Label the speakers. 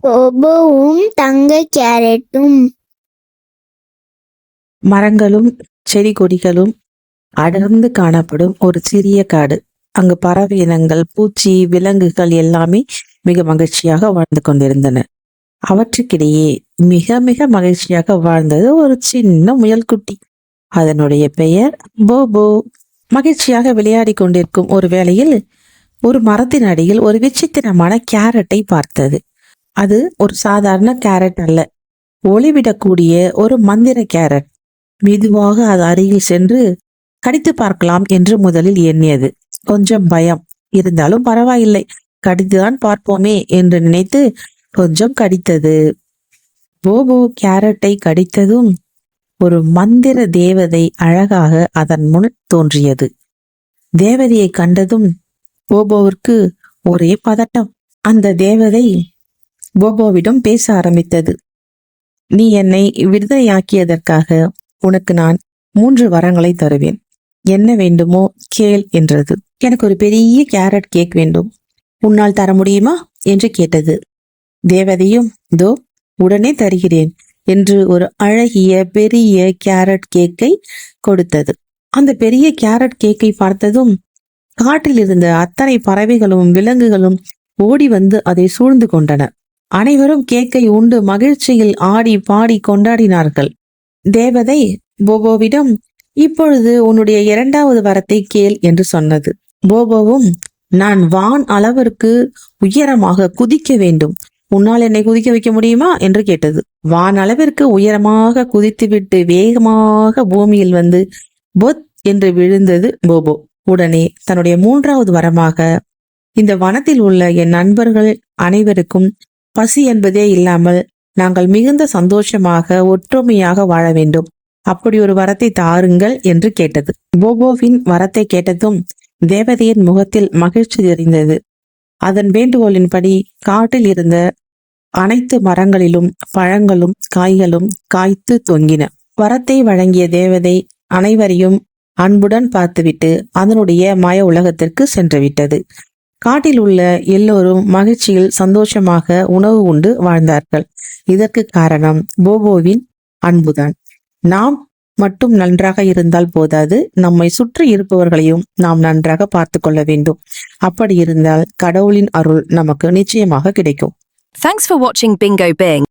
Speaker 1: போபோவும் தங்க கேரட்டும்.
Speaker 2: மரங்களும் செடி கொடிகளும் அடர்ந்து காணப்படும் ஒரு சிறிய காடு. அங்கு பறவை இனங்கள் பூச்சி விலங்குகள் எல்லாமே மிக மகிழ்ச்சியாக வாழ்ந்து கொண்டிருந்தன. அவற்றுக்கிடையே மிக மிக மகிழ்ச்சியாக வாழ்ந்தது ஒரு சின்ன முயல்குட்டி. அதனுடைய பெயர் போபோ. மகிழ்ச்சியாக விளையாடி கொண்டிருக்கும் ஒரு வேளையில் ஒரு மரத்தின் அடியில் ஒரு விசித்திரமான கேரட்டை பார்த்தது. அது ஒரு சாதாரண கேரட் அல்ல. ஒளிவிடக்கூடிய ஒரு மந்திர கேரட். மெதுவாக அது அருகில் சென்று கடித்து பார்க்கலாம் என்று முதலில் எண்ணியது. கொஞ்சம் பயம். இருந்தாலும் பரவாயில்லை. கடித்துதான் பார்ப்போமே என்று நினைத்து கொஞ்சம் கடித்தது. போபோ கேரட்டை கடித்ததும் ஒரு மந்திர தேவதை அழகாக அதன் முன் தோன்றியது. தேவதையை கண்டதும் போபோவிற்கு ஒரே பதட்டம். அந்த தேவதை போபோவிடம் பேச ஆரம்பித்தது. நீ என்னை விடுதலையாக்கியதற்காக உனக்கு நான் மூன்று வரங்களை தருவேன். என்ன வேண்டுமோ கேள் என்றது. எனக்கு ஒரு பெரிய கேரட் கேக் வேண்டும். உன்னால் தர முடியுமா? என்று கேட்டது. தேவதையும் தோ உடனே தருகிறேன் என்று ஒரு அழகிய பெரிய கேரட் கேக்கை கொடுத்தது. அந்த பெரிய கேரட் கேக்கை பார்த்ததும் காட்டில் இருந்த அத்தனை பறவைகளும் விலங்குகளும் ஓடி வந்து அதை சூழ்ந்து கொண்டன. அனைவரும் கேக்கை உண்டு மகிழ்ச்சியில் ஆடி பாடி கொண்டாடினார்கள். தேவதை போபோவிடம் இப்பொழுது உன்னுடைய இரண்டாவது வரத்தை கேள் என்று சொன்னது. போபோவும் நான் வான் அளவிற்கு உயரமாக குதிக்க வேண்டும். உன்னால் என்னை குதிக்க வைக்க முடியுமா? என்று கேட்டது. வான் அளவிற்கு உயரமாக குதித்துவிட்டு வேகமாக பூமியில் வந்து பொத் என்று விழுந்தது போபோ. உடனே தன்னுடைய மூன்றாவது வரமாக இந்த வனத்தில் உள்ள என் நண்பர்கள் அனைவருக்கும் பசி என்பதே இல்லாமல் நாங்கள் மிகுந்த சந்தோஷமாக ஒற்றுமையாக வாழ வேண்டும். அப்படி ஒரு வரத்தை தாருங்கள் என்று கேட்டது. போபோவின் வரத்தை கேட்டதும் தேவதையின் முகத்தில் மகிழ்ச்சி தெரிந்தது. அதன் வேண்டுகோளின்படி காட்டில் இருந்த அனைத்து மரங்களிலும் பழங்களும் காய்களும் காய்த்து தொங்கின. வரத்தை வழங்கிய தேவதை அனைவரையும் அன்புடன் பார்த்துவிட்டு அதனுடைய மய உலகத்திற்கு சென்று விட்டது காட்டில் உள்ள எல்லோரும் மகிழ்ச்சியில் சந்தோஷமாக உணவு உண்டு வாழ்ந்தார்கள். இதற்கு காரணம் போபோவின் அன்புதான். நாம் மட்டும் நன்றாக இருந்தால் போதாது நம்மை சுற்றி இருப்பவர்களையும் நாம் நன்றாக பார்த்து கொள்ள வேண்டும். அப்படி இருந்தால் கடவுளின் அருள் நமக்கு நிச்சயமாக கிடைக்கும்.
Speaker 3: Thanks for watching Bingo Bing.